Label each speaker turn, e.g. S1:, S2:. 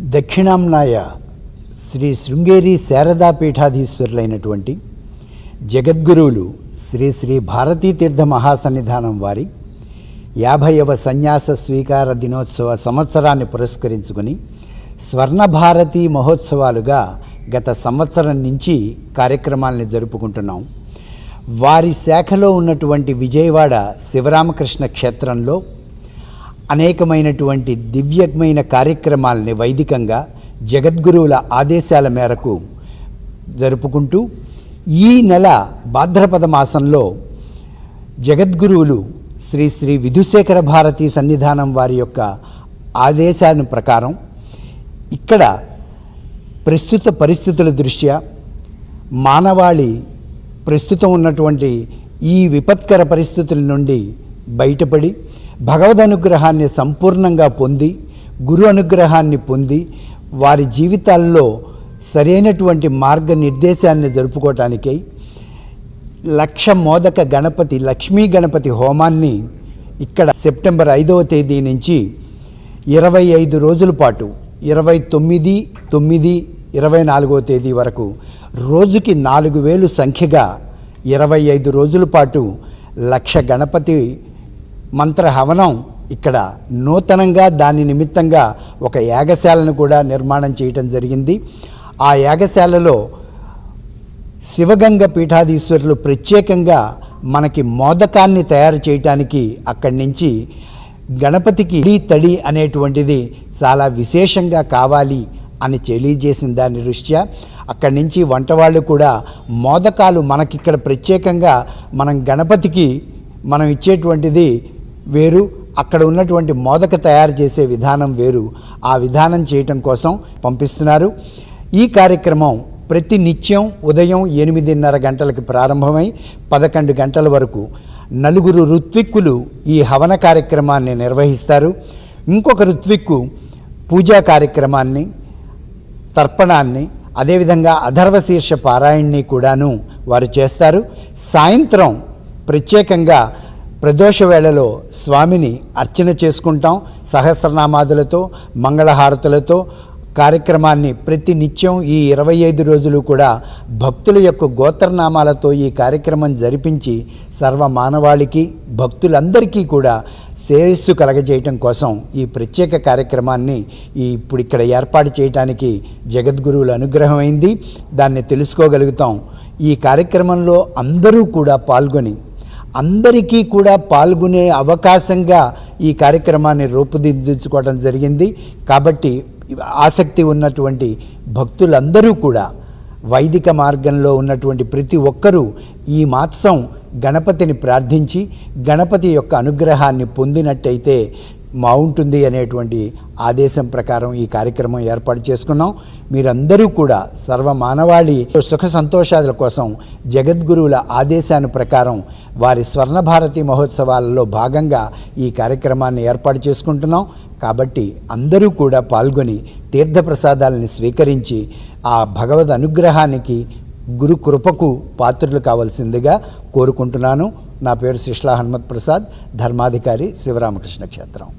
S1: దక్షిణాంనాయ శ్రీ శృంగేరి శారదా పీఠాధీశ్వరులైనటువంటి జగద్గురువులు శ్రీ శ్రీ భారతీ తీర్థ మహాసన్నిధానం వారి యాభైవ సన్యాస స్వీకార దినోత్సవ సంవత్సరాన్ని పురస్కరించుకుని స్వర్ణభారతి మహోత్సవాలుగా గత సంవత్సరం నుంచి కార్యక్రమాల్ని జరుపుకుంటున్నాం. వారి శాఖలో ఉన్నటువంటి విజయవాడ శివరామకృష్ణ క్షేత్రంలో అనేకమైనటువంటి దివ్యమైన కార్యక్రమాలని వైదికంగా జగద్గురువుల ఆదేశాల మేరకు జరుపుకుంటూ ఈ నెల భాద్రపద మాసంలో జగద్గురువులు శ్రీ శ్రీ విధుశేఖర భారతి సన్నిధానం వారి యొక్క ఆదేశాన్ని ప్రకారం ఇక్కడ ప్రస్తుత పరిస్థితుల దృష్ట్యా మానవాళి ప్రస్తుతం ఉన్నటువంటి ఈ విపత్కర పరిస్థితుల నుండి బయటపడి భగవద్ అనుగ్రహాన్ని సంపూర్ణంగా పొంది గురు అనుగ్రహాన్ని పొంది వారి జీవితాల్లో సరైనటువంటి మార్గనిర్దేశాన్ని జరుపుకోవటానికై లక్ష మోదక గణపతి లక్ష్మీ గణపతి హోమాన్ని ఇక్కడ సెప్టెంబర్ ఐదవ తేదీ నుంచి ఇరవై ఐదు రోజుల పాటు ఇరవై తొమ్మిది తొమ్మిది ఇరవై నాలుగవ తేదీ వరకు రోజుకి నాలుగు వేలు సంఖ్యగా ఇరవై ఐదు రోజుల పాటు లక్ష గణపతి మంత్ర హవనం ఇక్కడ నూతనంగా దాని నిమిత్తంగా ఒక యాగశాలను కూడా నిర్మాణం చేయటం జరిగింది. ఆ యాగశాలలో శివగంగ పీఠాధీశ్వరులు ప్రత్యేకంగా మనకి మోదకాన్ని తయారు చేయటానికి అక్కడి నుంచి గణపతికి ఇడి తడి అనేటువంటిది చాలా విశేషంగా కావాలి అని తెలియజేసిన దాని దృష్ట్యా అక్కడి నుంచి వంటవాళ్ళు కూడా మోదకాలు మనకిక్కడ ప్రత్యేకంగా మనం గణపతికి మనం ఇచ్చేటువంటిది వేరు అక్కడ ఉన్నటువంటి మోదక తయారు చేసే విధానం వేరు. ఆ విధానం చేయటం కోసం పంపిస్తున్నారు. ఈ కార్యక్రమం ప్రతి నిత్యం ఉదయం ఎనిమిదిన్నర గంటలకు ప్రారంభమై పదకొండు గంటల వరకు నలుగురు ఋత్విక్కులు ఈ హవన కార్యక్రమాన్ని నిర్వహిస్తారు. ఇంకొక ఋత్విక్కు పూజా కార్యక్రమాన్ని తర్పణాన్ని అదేవిధంగా అధర్వశీర్ష పారాయణ్ణి కూడాను వారు చేస్తారు. సాయంత్రం ప్రత్యేకంగా ప్రదోష వేళలో స్వామిని అర్చన చేసుకుంటాం సహస్రనామాదులతో మంగళహారతులతో. కార్యక్రమాన్ని ప్రతి నిత్యం ఈ ఇరవై ఐదు రోజులు కూడా భక్తుల యొక్క గోత్రనామాలతో ఈ కార్యక్రమం జరిపించి సర్వ మానవాళికి భక్తులందరికీ కూడా శ్రేయస్సు కలగజేయటం కోసం ఈ ప్రత్యేక కార్యక్రమాన్ని ఈ ఇప్పుడు ఇక్కడ ఏర్పాటు చేయడానికి జగద్గురువుల అనుగ్రహమైంది దాన్ని తెలుసుకోగలుగుతాం. ఈ కార్యక్రమంలో అందరూ కూడా పాల్గొని అందరికీ కూడా పాల్గొనే అవకాశంగా ఈ కార్యక్రమాన్ని రూపుదిద్దుకోవడం జరిగింది. కాబట్టి ఆసక్తి ఉన్నటువంటి భక్తులందరూ కూడా వైదిక మార్గంలో ఉన్నటువంటి ప్రతి ఒక్కరూ ఈ మాత్సం గణపతిని ప్రార్థించి గణపతి యొక్క అనుగ్రహాన్ని పొందినట్టయితే బాగుంటుంది అనేటువంటి ఆదేశం ప్రకారం ఈ కార్యక్రమం ఏర్పాటు చేసుకున్నాం. మీరందరూ కూడా సర్వ మానవాళి సుఖ సంతోషాల కోసం జగద్గురువుల ఆదేశాన్ని ప్రకారం వారి స్వర్ణ భారతి మహోత్సవాలలో భాగంగా ఈ కార్యక్రమాన్ని ఏర్పాటు చేసుకుంటున్నాం. కాబట్టి అందరూ కూడా పాల్గొని తీర్థప్రసాదాలని స్వీకరించి ఆ భగవద్ అనుగ్రహానికి గురు కృపకు పాత్రులు కావాల్సిందిగా కోరుకుంటున్నాను. నా పేరు శిష్లా హనుమత్ ప్రసాద్ ధర్మాధికారి శివరామకృష్ణ క్షేత్రం